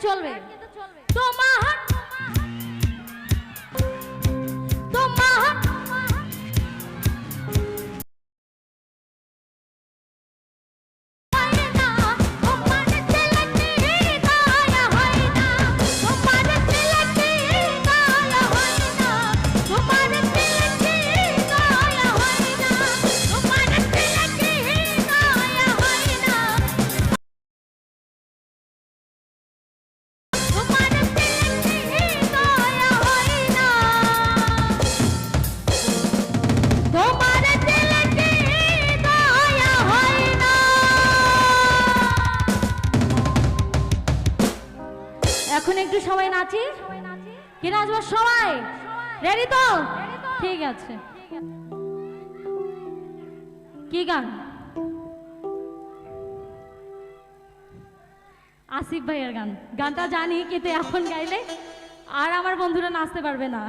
চলবে সবাই নাচি? কি নাচবো? সবাই? রেডি তো? ঠিক আছে। কি গান? আসিফ ভাইয়ের গান। গানটা জানি, কিন্তু এখন গাইলে আর আমার বন্ধুরা নাচতে পারবে না।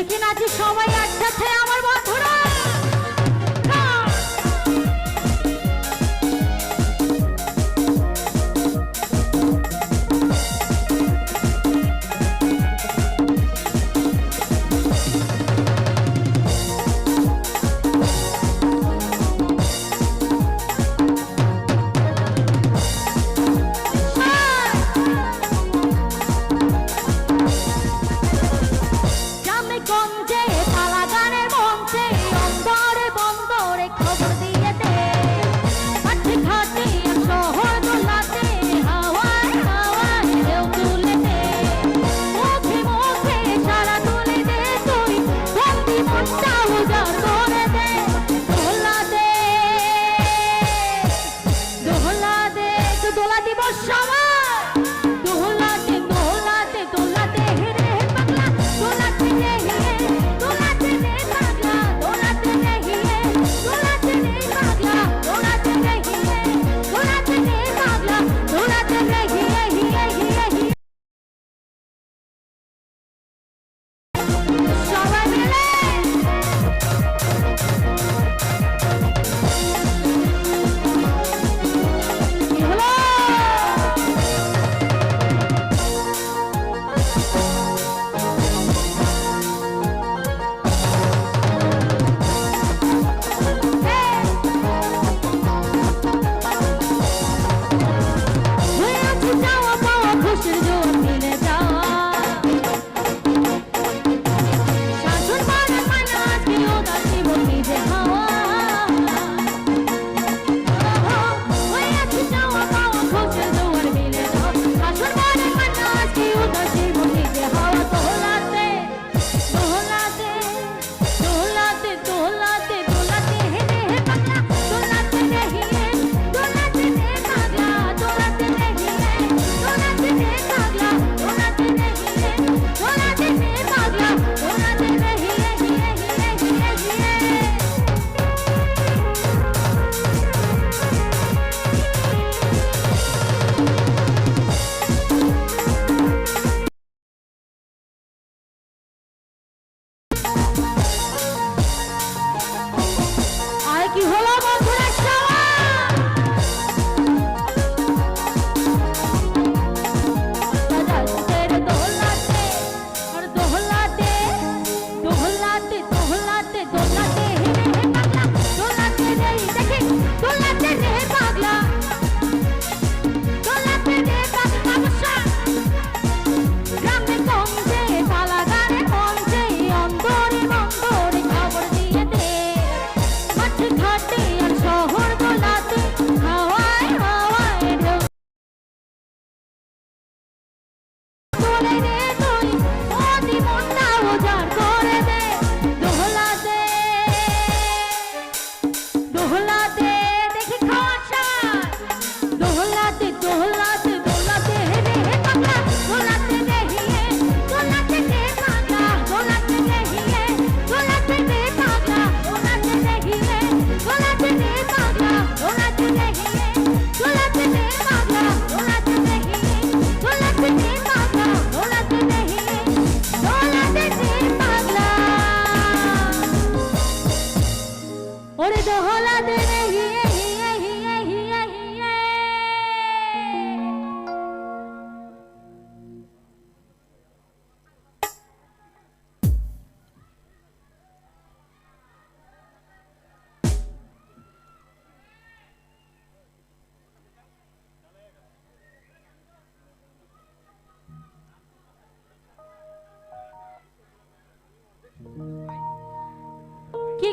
সেখানে আছে সবাই আড্ডাচ্ছে আমার বন্ধুরা।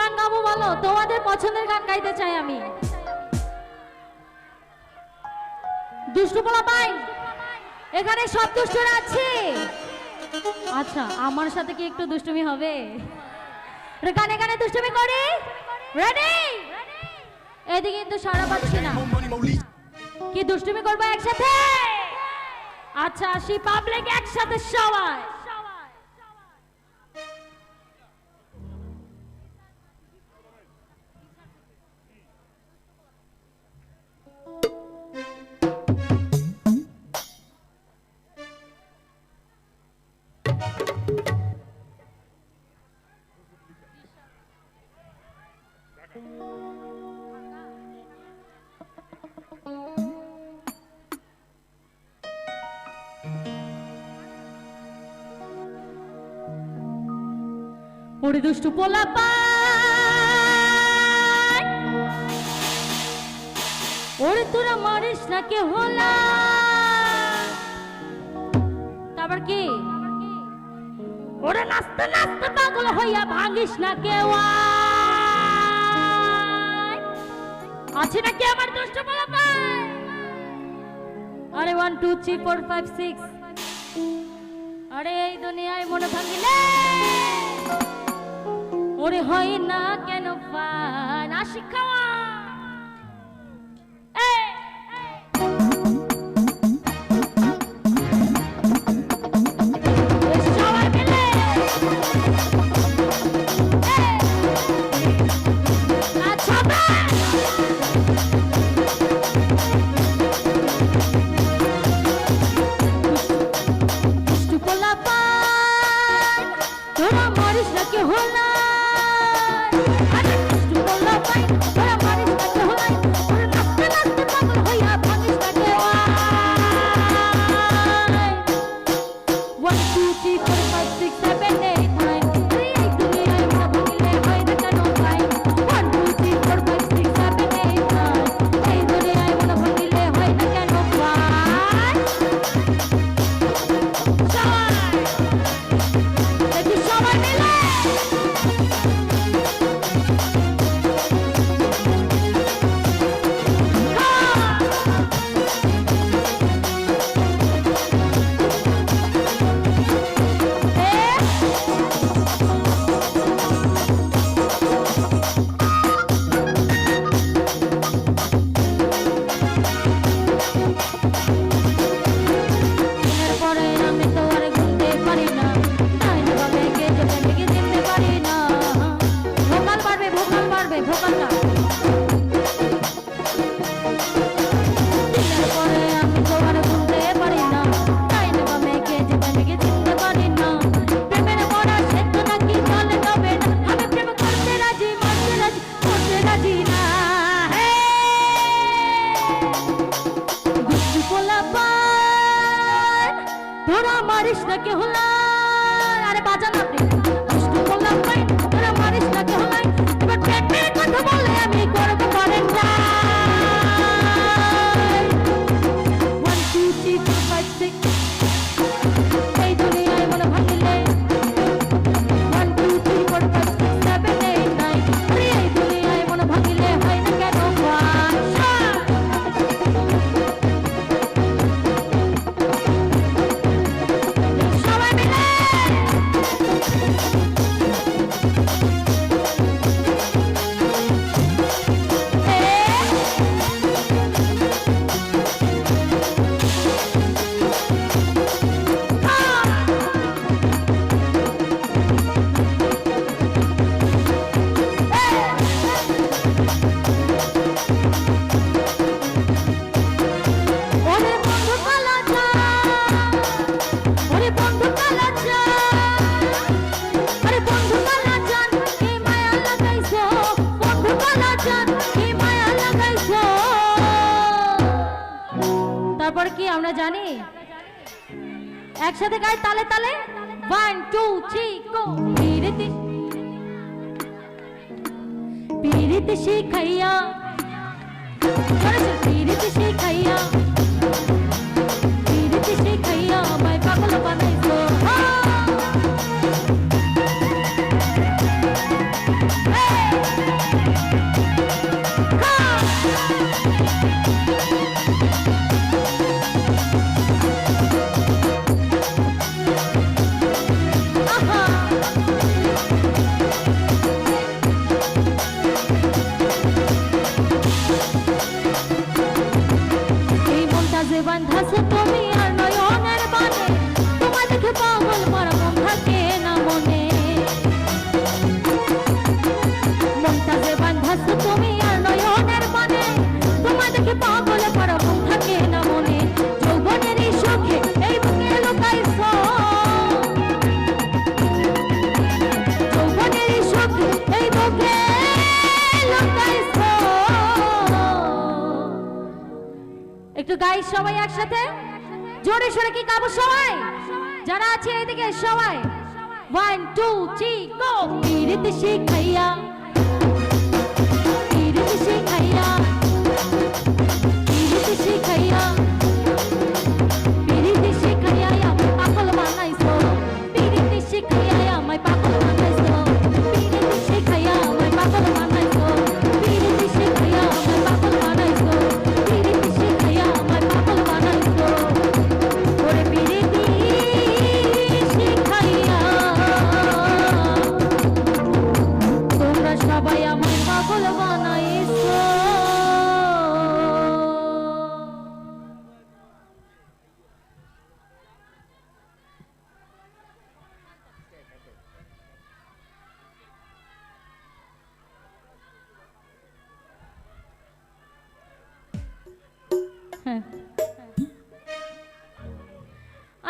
গান গাবো বলো? তোমাদের পছন্দের গান গাইতে চাই আমি। দুষ্টুপলা পাই এখানে সব দুষ্টরা আছে। আচ্ছা আমার সাথে কি একটু দুষ্টুমি হবে? গানে গানে দুষ্টুমি করি? রেডি এদিকে কিন্তু সারা পাচ্ছি না। কি দুষ্টুমি করব একসাথে? আচ্ছা আসি পাবলিক একসাথে সবাই। দুষ্টু পোলা পায় ওরে তোরা মারিস না কে হোলা তারপর কি? ওরে নাস্তে নাস্তে পাগল হইয়া ভাঙিস না কেউ আছে নাকি আমার দুষ্টু পোলা পায় আরে one two three four five six আরে এই দুনিয়ায় মনে ভাঙিলে। ওরে হয় না কেন পান আশিক খাওয়া আমরা জানি। একসাথে গাই তালে তালে। ওয়ান টু থ্রি গো পিরিতি শিখাইয়া। পিরিতি শিখাইয়া। গাই সবাই একসাথে? জোরে সরে কি কাবু সবাই? যারা আছে এদিকে সবাই। ওয়ান টু থ্রি গো কীর্তি শিখাইয়া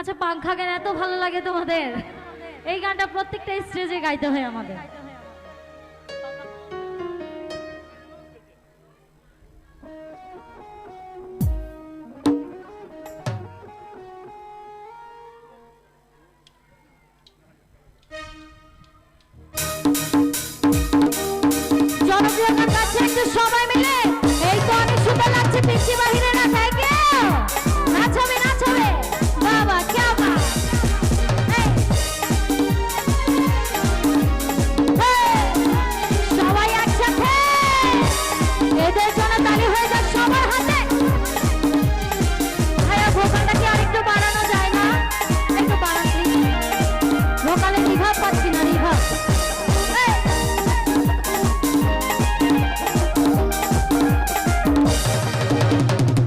আচ্ছা পাংখা গান এত ভালো লাগে তোমাদের। এই গানটা প্রত্যেকটা স্টেজে গাইতে হয় আমাদের। রিহা পাচ্ছি না রিহা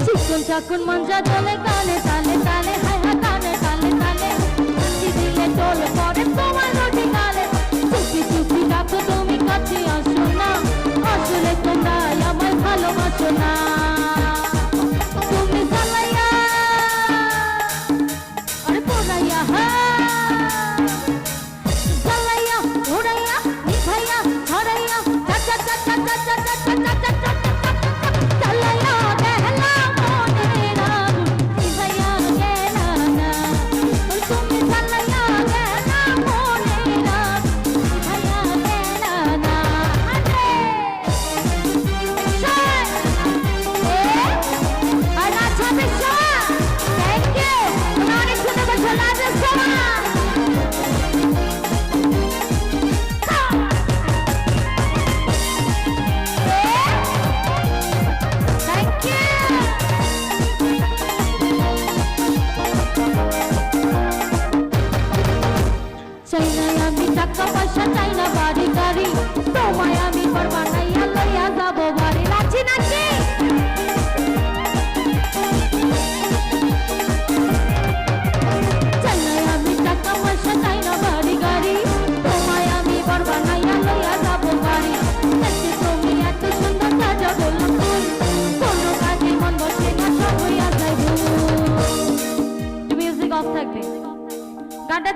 চিকন চাকুন মঞ্জা চলে কানে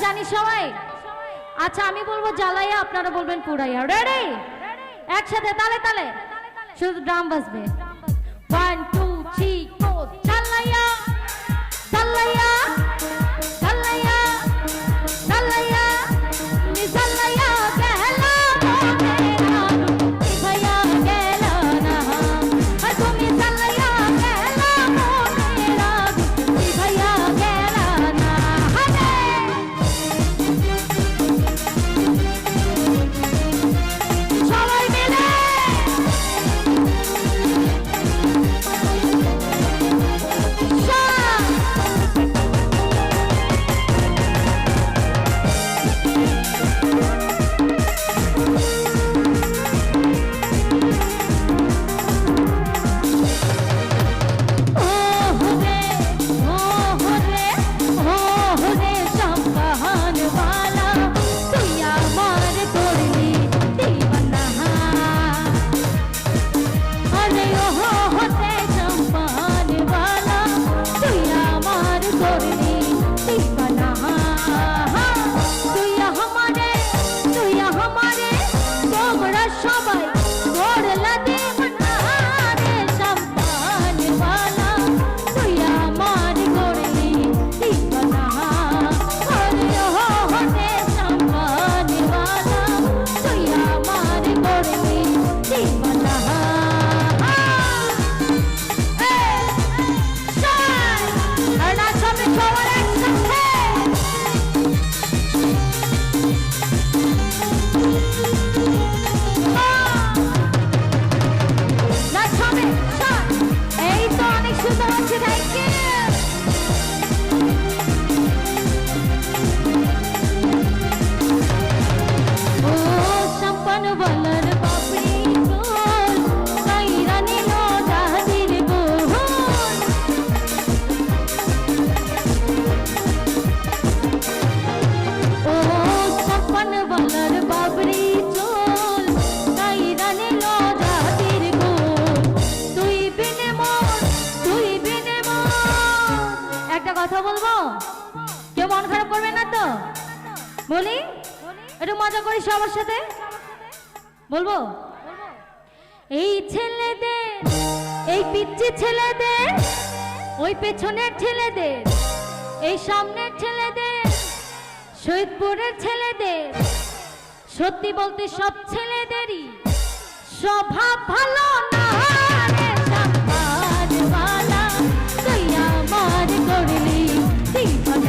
জানি সবাই? আচ্ছা আমি বলব জ্বালাইয়া আপনারা বলবেন পুড়াইয়া রেডি একসাথে তালে তালে। শুধু ড্রাম বাজবে। কথা বলব? কেউ মন খারাপ করবে না তো? বলি, একটু মজা করি সবার সাথে? বলব? এই ছেলেদের, এই পিচ্ছি ছেলেদের, ওই পেছনের ছেলেদের, এই সামনের ছেলেদের শহীদপুরের ছেলেদের, সত্যি বলতে সব ছেলেদেরই স্বভাব ভালো না।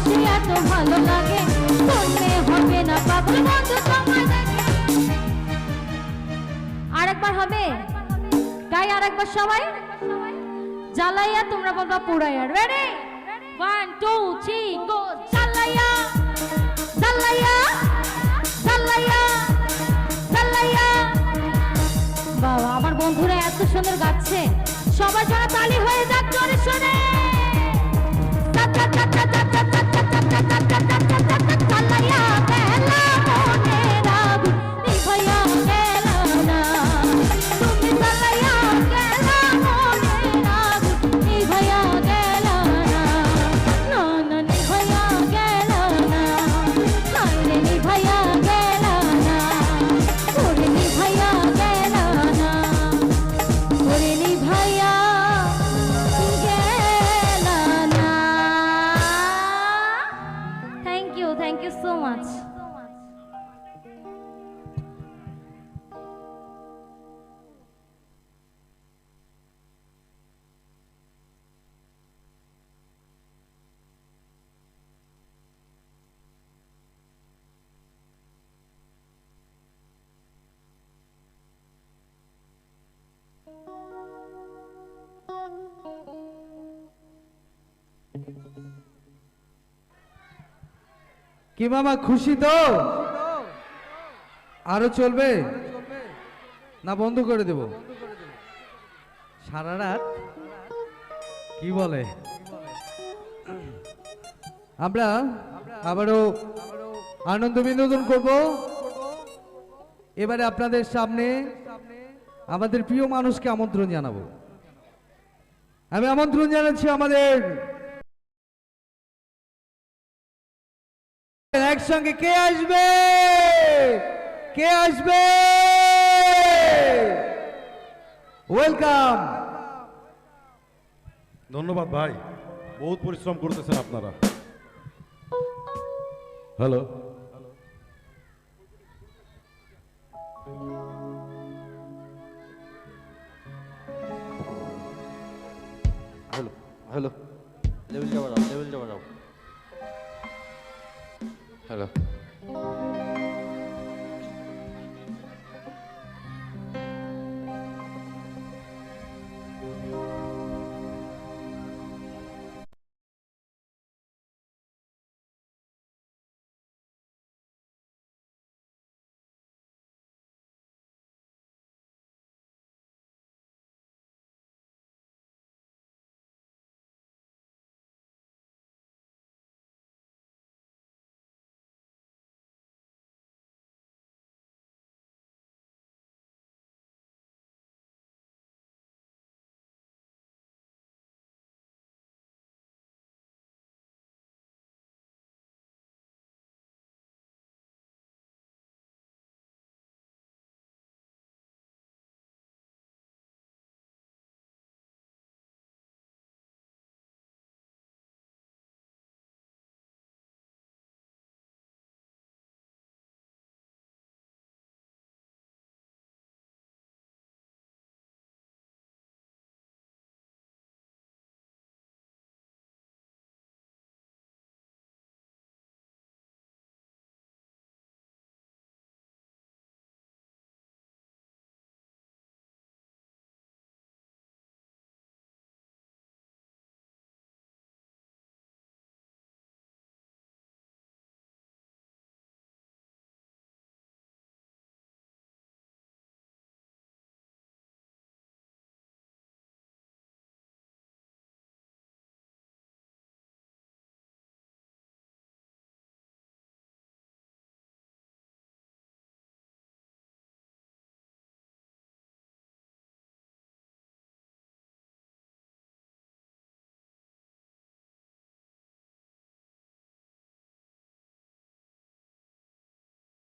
মিষ্টি এত ভালো লাগে। শুনলে হবে না পাগল বন্ধু সময় দেখে। আরেকবার হবে? গাই আরেকবার সবাই? জ্বালাইয়া তোমরা বলবা পুরাইয়া ready one two three go জ্বালাইয়া জ্বালাইয়া জ্বালাইয়া জ্বালাইয়া। বাবা, আমার বন্ধুরা এত সুন্দর গাচ্ছে। সবার জন্য তালি হয়ে যাক, জোরে শুনে। কি মামা, খুশি তো? আরও চলবে? না, বন্ধ করে দেব। সারা রাত কি বলে? আমরা আবারও আনন্দ বিনোদন করব। এবারে আপনাদের সামনে আমাদের প্রিয় মানুষকে আমন্ত্রণ জানাব। আমি আমন্ত্রণ জানাচ্ছি আমাদের একসঙ্গে কে আসবে? কে আসবে? ওয়েলকাম ধন্যবাদ ভাই। বহুত পরিশ্রম করতেছেন আপনারা। হ্যালো হ্যালো হ্যালো লেভেলটা বাড়াও লেভেলটা বাড়াও হ্যালো